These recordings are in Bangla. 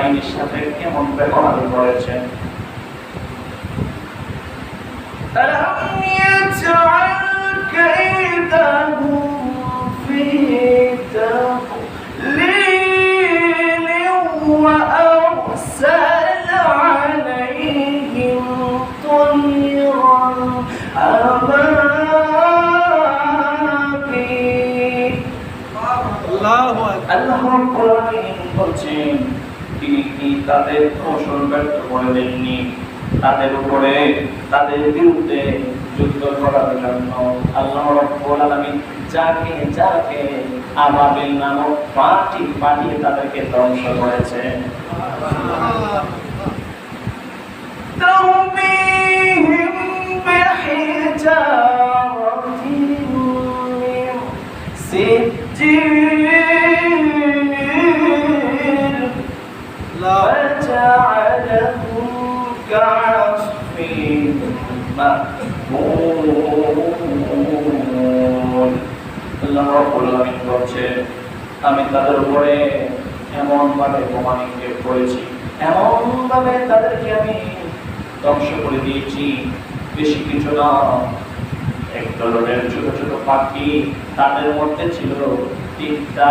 বাহিনীর সাথে কেমন ব্যবহার করেছেন ألم يجعل كيدهم في تضليل তাদের কৌশল ব্যর্থ করে দেননি। তাদের উপরে, তাদের বিরুদ্ধে যুদ্ধ করার জন্য আল্লাহ রব্বুল আলামিন যাকে যাকে আবাবিল নামক পাটি পাঠিয়ে তাদেরকে ধ্বংস করেছেন আমি তাদের উপরে এমন ভাবে বোমা নিক্ষেপ করেছি এমন ভাবে তাদেরকে আমি ধ্বংস করে দিয়েছি। বেশি কিছু না, এক ধরনের ছোট ছোট পাখি তাদের মধ্যে ছিল তিনটা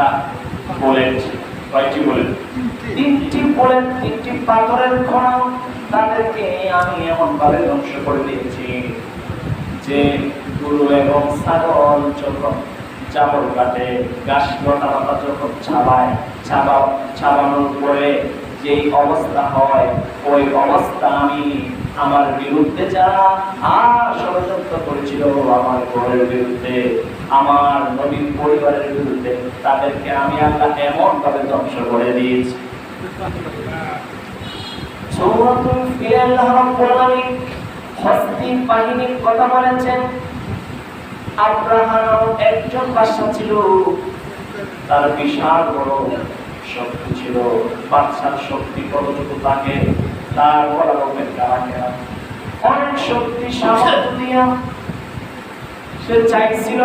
তিনটি বুলেট তিনটি পাথরের তাদেরকে আমি এমন ভাবে ধ্বংস করে দিয়েছি যে গরু এবং ছাগল যখন চাবল কাটে, গাছ লতা পাতা যখন ছাবায়, ছাবা, ছাবানোর পরে যেই অবস্থা হয়, ওই অবস্থা আমি আমার বিরুদ্ধে যারা আর ষড়যন্ত্র করেছিল আমার ঘরের বিরুদ্ধে, আমার নবীন পরিবারের বিরুদ্ধে, তাদেরকে আমি আল্লাহ এমন ভাবে ধ্বংস করে দিয়েছি। সূরাতুল আলামিন হস্তি বাহিনীর কথা বলেছেন। আব্রাহা একজন ছিল। তার বিশাল বড় শক্তি ছিল। শক্তি কতটুকু তাকে? তার অনেক শক্তি সামর্থ্য সে চাইছিল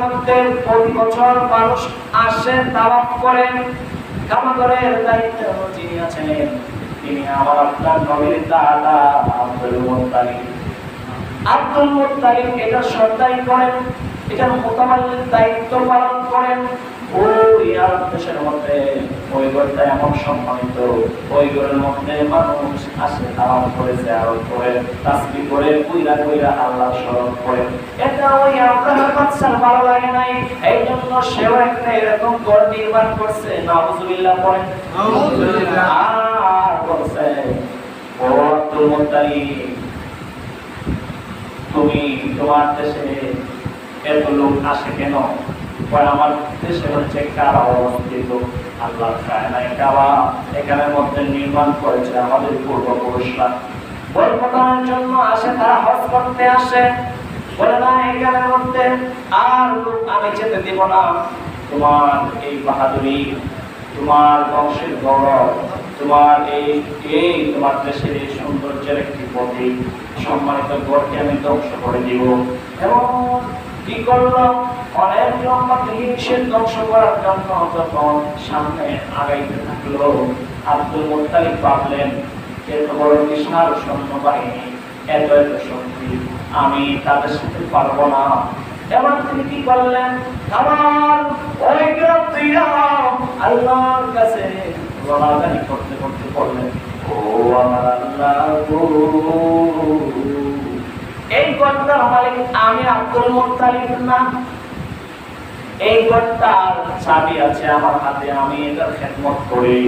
মধ্যে প্রতি বছর মানুষ আসে তাওয়াফ করেন কাবাগরের দায়িত্ব যিনি আছেন। তিনি আমার আপনার নবীর দাদা আব্দুল মুত্তালিব। আব্দুল মুত্তালিব এটা সর্দারি করেন এটা মোতাবাল্লির দায়িত্ব পালন করেন। ওই আরব দেশের মধ্যে ওই ঘরটা এমন সম্মানিত ওই ঘরের মধ্যে মানুষ আসে তালাম করেছে আরও করে তাসবি করে কইরা কইরা আল্লাহ স্মরণ করে। এটা ওই আব্রাহাম বাদশার ভালো লাগে নাই এই জন্য সেও একটা এরকম ঘর নির্মাণ করছে নাউজুবিল্লাহ পড়েন আর ও আব্দুল তুমি তোমার দেশে এত লোক আসে কেন? আমার দেশে হচ্ছে কাবা অবস্থিত আল্লাহ এখানের মধ্যে নির্মাণ করেছে আমাদের পূর্বপুরুষরা। জন্য আসে, তারা করতে আসে। না মধ্যে আর আমি যেতে দিব না। তোমার এই বাহাদুরি, তোমার বংশের গৌরব তোমার এই এই তোমার দেশের এই সৌন্দর্যের একটি প্রতীক সম্মানিত গড়কে আমি ধ্বংস করে দিব। এবং কি করল অনেক লম্বা সে ধ্বংস করার জন্য যখন সামনে আগাইতে থাকল, আব্দুল মুত্তালিব ভাবলেন এত বড় বিশাল সৈন্য বাহিনী এত এত শক্তি, আমি তাদের সাথে পারব না। এবার তিনি কি করলেন? আমার ওই আল্লাহর কাছে এই গড়টার মালিক আমি আব্দুল মুত্তালিব না। এই গড়টার চাবি আছে আমার হাতে, আমি এটার খেদমত করি।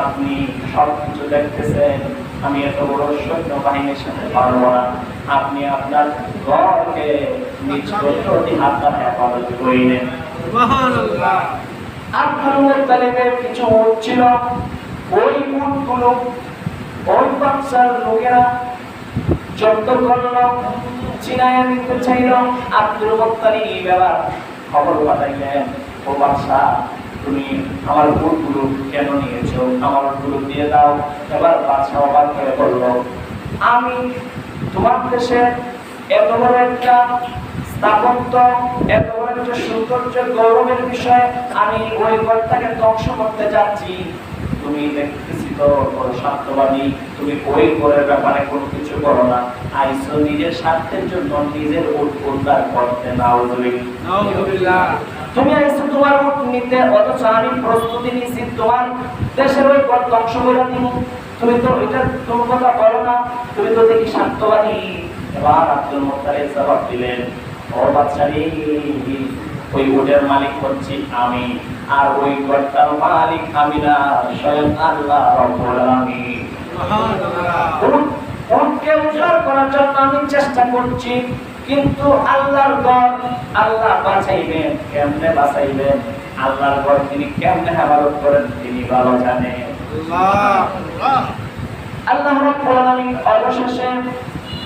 আপনি সব কিছু দেখতেছেন, আমি এত বড় সৈন্য বাহিনীর সাথে পারব না। আপনি আপনার ঘরকে নিজ হাতটা হেফাজত করে নেন আব্দুল মুত্তালিবের কিছু উট ছিল ওই উটগুলো, ওই বাচ্চার লোকেরা চিনায় নিতে চাইল আব্দুল মুত্তালিব খবর পাঠাইলেন, ও বাচ্চা তুমি আমার ভুলগুলো কেন নিয়েছো? আমার ভুল দিয়ে দাও। এবার বাচ্চা অবাক হয়ে বলল, আমি তোমার দেশে এত বড় একটা স্থাপত্য এত বড় সৌন্দর্য গৌরবের বিষয় আমি ওই ঘরটাকে ধ্বংস করতে যাচ্ছি। তুমি দেখতেছি তো স্বার্থবাদী। তুমি ওই ঘরের ব্যাপারে কোনো কিছু করো না। আইসো নিজের স্বার্থের জন্য নিজের উদ্ধার করতে নাও তুমি আইসো তোমার উট নিতে অথচ আমি প্রস্তুতি নিছি তোমার দেশের ওই ঘর ধ্বংস করে দিব। তুমি তো ওইটা তোমার কথা বলো না। তুমি তো দেখি স্বার্থবাদী। এবার আব্দুল মোত্তালিব জবাব দিলেন ওই উটের মালিক হচ্ছি আমি আর ওই মালিক আমি না স্বয়ং আল্লাহ আমি চেষ্টা করছি কিন্তু আল্লাহর ঘর আল্লাহ বাঁচাইবেন কেমনে বাঁচাইবেন আল্লাহর ঘর তিনি কেমনে হেফাজত করেন তিনি ভালো জানেন আল্লাহ রাব্বুল আলামিন অবশেষে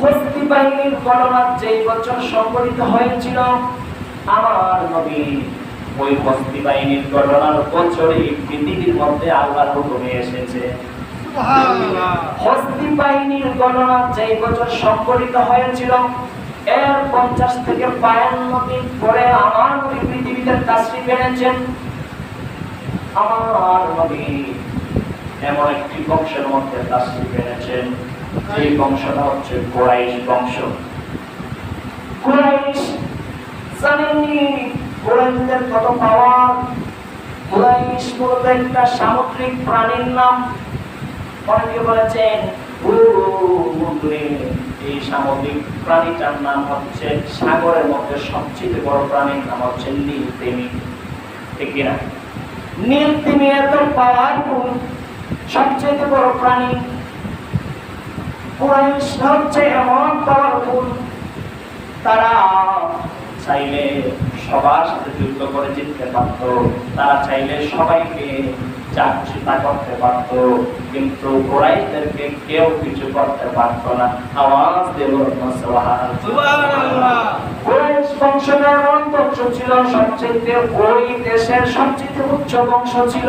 হস্তি বাহিনীর ঘটনা যেই বছর সংঘটিত হয়েছিল আমার নবী ওই হস্তি বাহিনীর ঘটনার বছরই পৃথিবীর মধ্যে আল্লাহর হুকুমে এসেছে। হস্তি বাহিনীর গণনা যেই বছর সংঘটিত হয়েছিল এর পঞ্চাশ থেকে বায়ান্ন দিন পরে আমার নবী পৃথিবীতে তাশ্রী এনেছেন। আমার নবী এমন একটি বংশের মধ্যে তাশ্রী এনেছেন। বংশটা হচ্ছে কোরাইশ বংশ। কোরাইশ জানেননি? কোরাইশদের কত পাওয়ার? কোরাইশ মূলত একটা সামুদ্রিক প্রাণীর নাম। অনেকে বলেছেন এই সামুদ্রিক প্রাণীটার নাম হচ্ছে সাগরের মধ্যে সবচেয়ে বড় প্রাণীর নাম হচ্ছে নীল তিমি। ঠিক কিনা? নীল তিমি এত পাওয়ারফুল সবচেয়ে বড় প্রাণী কিন্তু কোরাইশদেরকে কেউ কিছু করতে পারত না। আওয়াজ দেব ছিল সবচেয়ে ওই দেশের সবচেয়ে উচ্চ বংশ ছিল।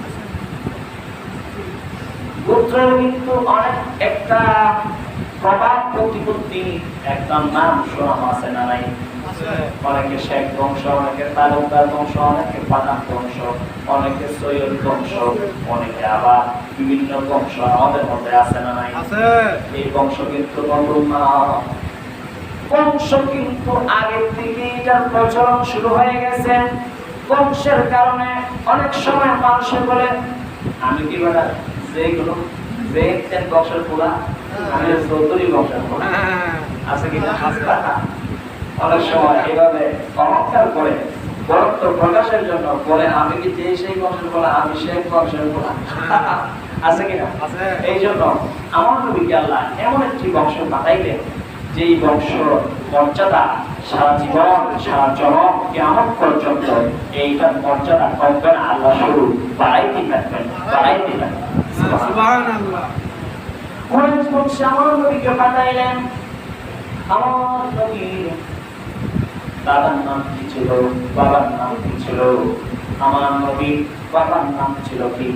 গোত্রের কিন্তু অনেক একটা প্রভাব প্রতিপত্তি একটা নাম শোনা আছে না নাই? অনেকে শেখ বংশ অনেকে তালুকদার বংশ অনেকে পাঠান বংশ অনেকে সৈয়দ বংশ অনেকে আবার বিভিন্ন বংশ আমাদের মধ্যে আছে না নাই? এই বংশ কিন্তু নতুন না বংশ কিন্তু আগের থেকে এটার প্রচলন শুরু হয়ে গেছে। বংশের কারণে অনেক সময় মানুষে বলে আমি কি বেটা যেগুলো একজন বংশের পোলা আমি চৌধুরী বংশের পোলা হ্যাঁ আছে কি না? আছে। না? অনেক সময় এভাবে অহংকার করে বরত্ব প্রকাশের জন্য বলে আমি কি যে সেই বংশের বলা আমি সেই বংশের বলা আছে কিনা এই জন্য আমার নবীকে আল্লাহ এমন একটি বংশ পাঠাইলেন যেই বংশ মর্যাদা সারা জীবন সারা জনম কেমন পর্যন্ত এইটার মর্যাদা কমবে না। আল্লাহ শুরু বাড়াইতে থাকবেন বাড়াইতে থাকবেন। বংশে আমার নবীকে পাঠাইলেন। আমার নবীর দাদার নাম কি ছিল? বাবার নাম কি ছিল? আমার নবীর বাবার নাম ছিল কি?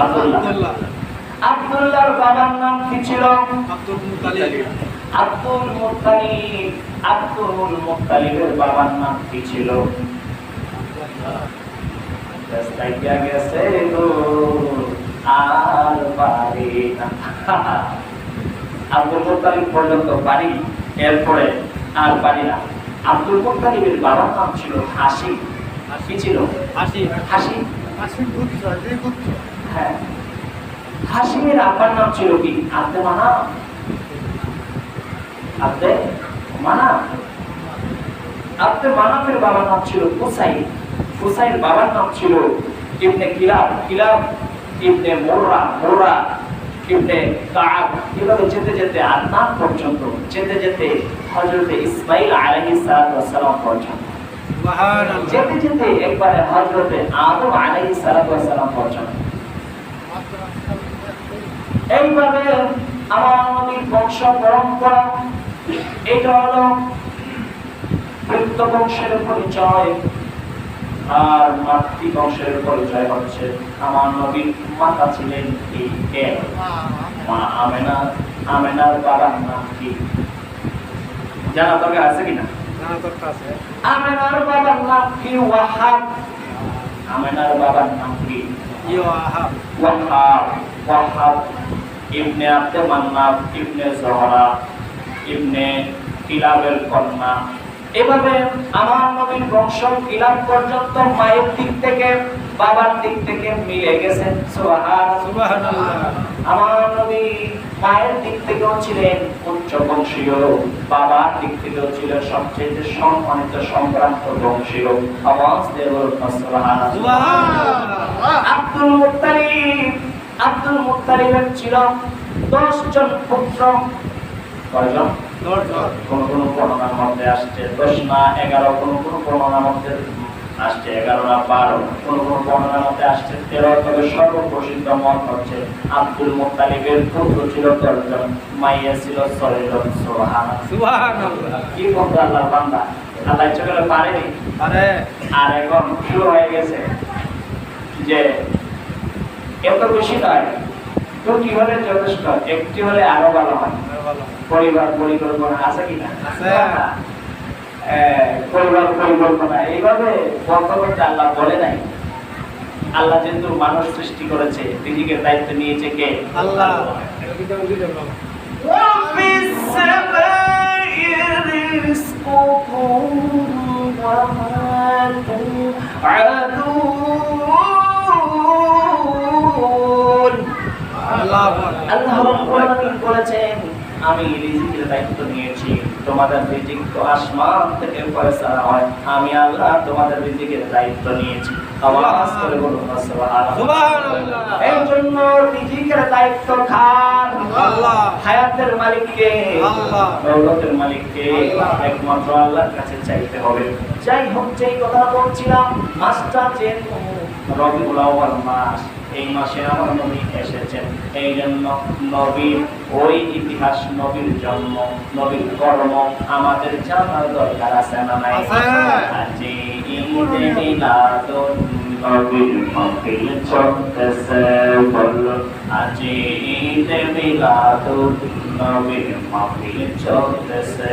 আব্দুল্লাহ। আব্দুল্লাহ। আব্দুল্লাহর বাবার নাম কি ছিল? Abdul Muttalib Abdul Muttalib. Abdul মুত্তালিবের বাবার নাম কি ছিল? রাস্তায় গেছে গো। আর পারি না। আব্দুল মুত্তালিব পর্যন্ত পারি এরপরে আর পারি না। আব্দুল মুত্তালিবের বাবার নাম ছিল হাসিম কি ছিল? হাসি। হাসি? হাসি গুচ্ছ হ্যাঁ। হাসিমের আব্বার নাম ছিল কি? আব্দে মানা? আব্দে মানা? আব্দে মানাফের বাবার নাম ছিল হুসাইন হুসাইন বাবার নাম ছিল ইবনে কিলাব। কিলাব ইবনে মোররা মোররা ইবনে কাব এভাবে যেতে যেতে আদনান পর্যন্ত যেতে যেতে হযরতে ইসমাইল আলাইহিস সালাম পর্যন্ত যেতে যেতে একবারে হযরতে আদম আলাইহিস সালাম পর্যন্ত এইভাবে আমার নবীর বংশ পরম্পরা এটা হলো বৃত্ত বংশের পরিচয়। আর মাতৃ বংশের পরিচয় হচ্ছে আমার নবীর মাতা ছিলেন এক মা আমেনা আমেনার বাবার নাম কি? জানা দরকার আছে কিনা? আমেনার বাবার নাম কি? ওয়াহাব। আমেনার বাবার নাম কি? ওয়াহাব। ওয়াহাব। ইবনে আব্দে মান্নাব ইবনে জহরা ইবনে কিলাবের কন্যা। এভাবে আমার নবীর বংশ কিলাব পর্যন্ত মায়ের দিক থেকে বাবার দিক থেকে মিলে গেছে। আমার নবী মায়ের দিক থেকেও ছিলেন উচ্চ বংশীয় বাবার দিক থেকেও ছিলেন সবচেয়ে সম্মানিত সম্ভ্রান্ত বংশীয় আওয়াজ দেব আব্দুল মুত্তালিব আব্দুল মুত্তালিবের ছিল দশ জন পুত্র। কয়জন? কোন কোন মধ্যে আসছে দশ না এগারো কোন কোন মধ্যে আসছে এগারো না বারো কোন কোন মধ্যে আসছে তেরো তবে সর্বপ্রসিদ্ধ মত হচ্ছে আব্দুল মুত্তালিবের পুত্র ছিল দশজন মাইয়া ছিল ছয়জন সোহানা কি বলতো আল্লাহ বান্দা? আল্লাহ ইচ্ছা করে পারেনি আর এখন শুরু হয়ে গেছে যে এত বেশি নয় দুটি হলে যথেষ্ট একটি হলে আরও ভালো হয়। পরিবার পরিকল্পনা আছে। কিনা হ্যাঁ। পরিবার পরিকল্পনা এইভাবে বর্তমানে আল্লাহ বলে নাই আল্লাহ যেহেতু মানুষ সৃষ্টি করেছে নিজেকে দায়িত্ব নিয়েছে কে? আল্লাহ। আল্লাহ বলেছেন আমি রিজিকের দায়িত্ব নিয়েছি। তোমাদের রিজিক তো আসমান থেকে ফয়সালা হয়। আমি আল্লাহ তোমাদের রিজিকের দায়িত্ব নিয়েছি। আওয়াজ করে বলুন সুবহানাল্লাহ। সুবহানাল্লাহ। এই জন্য রিজিকের দায়িত্ব খান। আল্লাহ। হায়াতের মালিককে আল্লাহ। দৌলতের মালিককে আল্লাহ। একমাত্র আল্লাহর কাছে চাইতে হবে। যাই হোক যেই কথা বলছিলাম মাস্টার যেহেতু রবিউল মাস এই মাসে আমার নবী এসেছেন এই জন্য নবীর ওই ইতিহাস নবীর জন্ম নবীর কর্ম আমাদের জানার দরকার আছে না নাই। আজি নবীর মাহফিল চলতেছে বলো আজি নবীর মাহফিল চলতেছে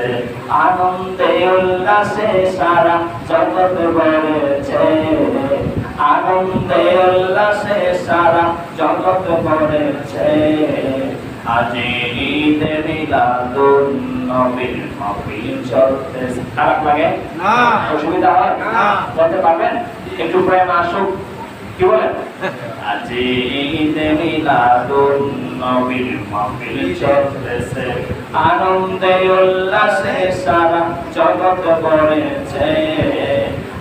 আনন্দে উল্লাসে সারা জগৎ ভরেছে আনন্দে উল্লাসে সারা জগৎ ভরেছে আজি ঈদে মিলাদুন নবীর মাহফিল চলতেছে খারাপ লাগে না। অসুবিধা হয় না। বলতে পারবেন একটু প্রেম আসুক কি বলেন আজি ঈদে মিলাদুন নবীর মাহফিল চলতেছে আনন্দে উল্লাসে সারা জগৎ ভরেছে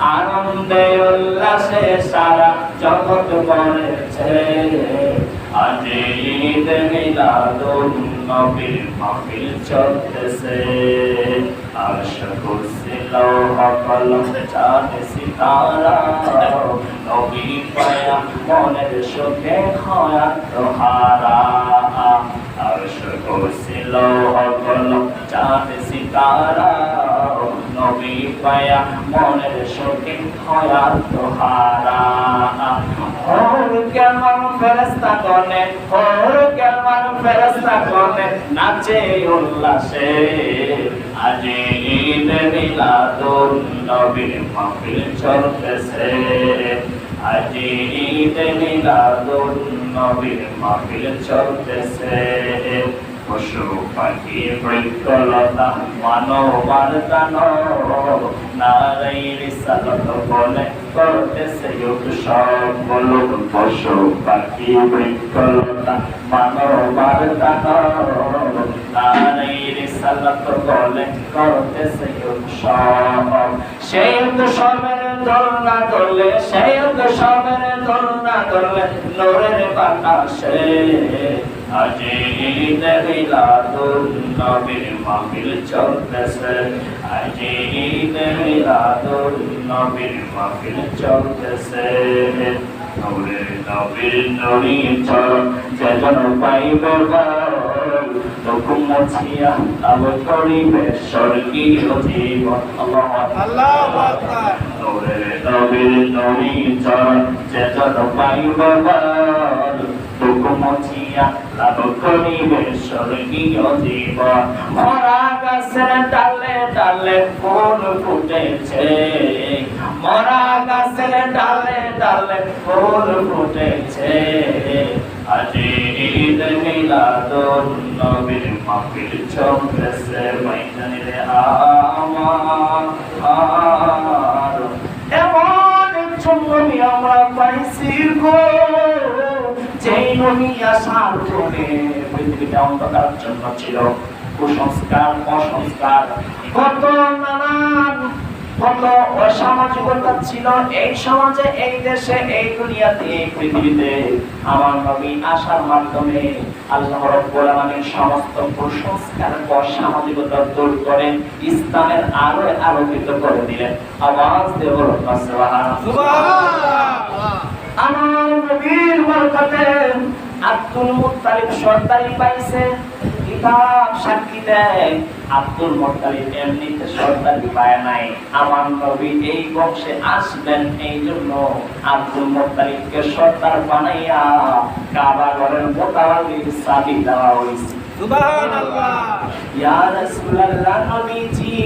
আনন্দে উল্লাসে সারা জগৎ ভরেছে আজি নবীর মাহফিল চলতেছে। আরশ কুরসি লৌহ কলম চাঁদ সিতারা। নবী পায়া মনের সুখে খয়া তোহারা। আরশ কুরসি লৌহ কলম চাঁদ সিতারা। নবী পায়া মনের সুখে খয়া তোহারা। হর কেমন ফেরেস্তা গনে হর কেমন ফেরেস্তা গনে নাচে উল্লাসে। আজি ঈদ মিলাদুন নবীর মাহফিল চলতেছে। আজি ঈদ মিলাদুন নবীর মাহফিল চলতেছে। পশু পাখি বৃক্ষলতা মানবার দান নারীর সালত বলে করতেছে উৎসব বলুন পশু পাখি বৃক্ষলতা মানবার দান নারীর সালত বলে করতেছে সেই উৎসবের দোলনা দোলে সেই উৎসবের দোলনা দোলে নোরের বাতাসে আজি ঈদ মিলাদুন নবীর মাহফিল চলতেছে আজি ঈদ মিলাদুন নবীর মাহফিল চলতেছে নবীর নবীর নবী চল যেজন পাইবে তখন মুছিয়া তব করিবে স্বর্গীয় জীবন আল্লাহ নূরে নবীর নবী চরণ চেতন পাইব বল দুঃখ লাভ করিবে স্বর্গীয় জীবন মরা গাছের ডালে ডালে ফুল ফুটেছে। মরা গাছের ডালে ডালে ফুল ফুটেছে। আজি ঈদ মিলাদুন নবীর মাহফিল চলতেছে ময়দানে আমার এমন একজন আমরা পাইছি গো। অসামাজিকতা ছিল এই সমাজে, এই দেশে, এই দুনিয়াতে, এই পৃথিবীতে। আমার নবী আসার মাধ্যমে আল্লাহ সমস্ত কুসংস্কার অসামাজিকতা দূর করে ইসলামের আলো আলোকিত করে দিলেন। আমার নবীর বরকতে আব্দুল মুত্তালিব সর্দারি পাইছে কিতাব সাক্ষী দেয়। আব্দুল মুত্তালিব এমনিতে সর্দারি পায় নাই। আমার নবী এই বংশে আসবেন এই জন্য আব্দুল মুত্তালিবকে সর্দার বানাইয়া কাবা ঘরের মোতাবালির চাবি দেওয়া হয়েছে সুবহানাল্লাহ। ইয়া রাসূলুল্লাহ নবীজি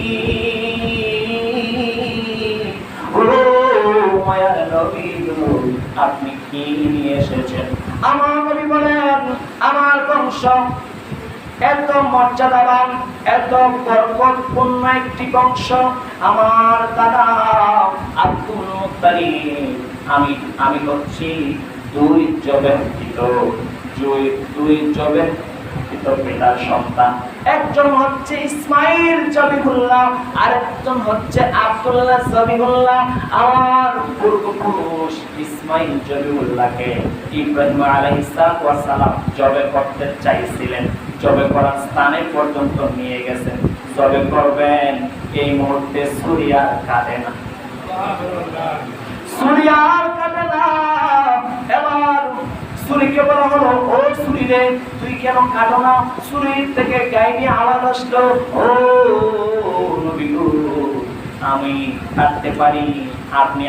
ও আপনি কি নিয়ে এসেছেন? আমার বলেন, আমার বংশ এত মর্যাদাবান এত একটি বংশ। আমার দাদা আব্দুল আমি আমি হচ্ছি দুই জবেন্তিত দুই দুই জবেন পিতার সন্তান। একজন হচ্ছে ইসমাইল জবিহুল্লাহ আর একজন হচ্ছে আব্দুল্লাহ জবিহুল্লাহ। আমার পূর্বপুরুষ ইসমাইল জবিহুল্লাহকে ইব্রাহিম আলাইহিস জবে করতে চাইছিলেন। জবে করার স্থানে পর্যন্ত নিয়ে গেছেন। জবে করবেন এই মুহূর্তে সুরিয়ার কাটে না। সুরিয়ার কাটে না এবার সুরিকে বলা হলো ও সুরি রে। তুই কেন কাটো না? সুরির থেকে গাইনি আলাদা আসলো ও নবী আমি কাটতে পারি আপনি